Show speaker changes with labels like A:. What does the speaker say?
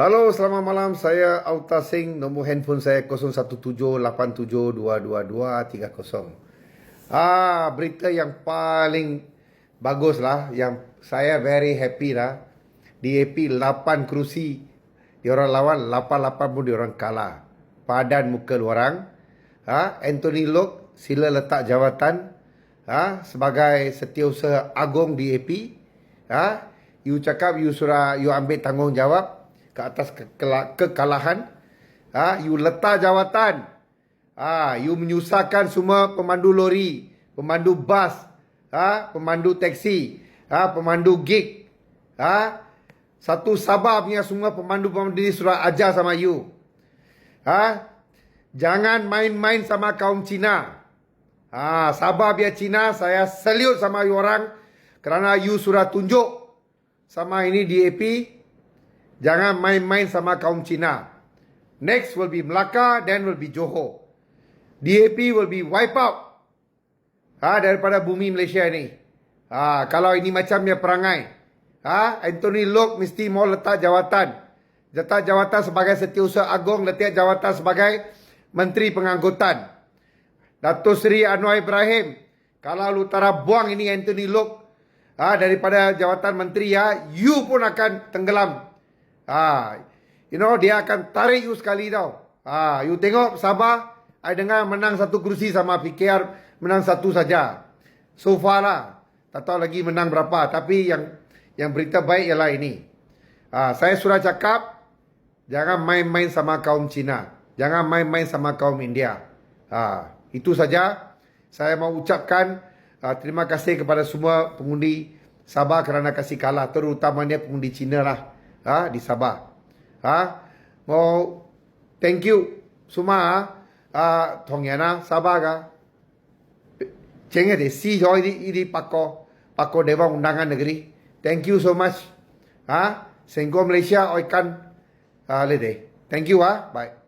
A: Halo, selamat malam. Saya Auta Singh. Nombor handphone saya 0178722230. Ah, berita yang paling bagus lah. Yang saya very happy lah. DAP 8 kerusi. Diorang lawan 88 pun diorang kalah. Padan muka orang. Ha, Anthony Lok sila letak jawatan ha, sebagai setiausaha agung DAP. Ha, you cakap you surah you ambil tanggungjawab ke atas kekalahan. Ha, you letak jawatan. Ha, you menyusahkan semua pemandu lori, pemandu bas, ha, pemandu teksi, ha, pemandu gig. Ha, satu Sabah punya semua pemandu-pemandu ni sudah ajar sama you. Ha, jangan main-main sama kaum Cina. Ha, Sabah biar Cina, saya salute sama you orang kerana you sudah tunjuk sama ini DAP Jangan main-main sama kaum Cina. Next will be Melaka, then will be Johor. DAP will be wipe out. Ha, daripada bumi Malaysia ni. Ha, kalau ini macamnya perangai. Ha, Anthony Lok mesti mau letak jawatan. Letak jawatan sebagai setiausaha agung, letak jawatan sebagai Menteri Pengangkutan. Datuk Seri Anwar Ibrahim. Kalau lu tara buang ini Anthony Lok ha, daripada jawatan menteri ya, you pun akan tenggelam Ha, you know dia akan tarik you sekali tau. Ha, you tengok Sabah, I dengar menang satu kerusi sama PKR menang satu saja. So far lah. Tak tahu lagi menang berapa. Tapi yang yang berita baik ialah ini. Ha, saya sudah cakap, jangan main-main sama kaum Cina. Jangan main-main sama kaum India. Ha, itu saja. Saya mau ucapkan uh, terima kasih kepada semua pengundi Sabah kerana kasih kalah. Terutamanya pengundi Cina lah ha, di Sabah. Ha, mau thank you semua ah thong yana Sabah ka. Cenga de si joy di di pako pako dewan undangan negeri. Thank you so much. Ha, Sengko Malaysia oikan ah le. Thank you ah. Bye.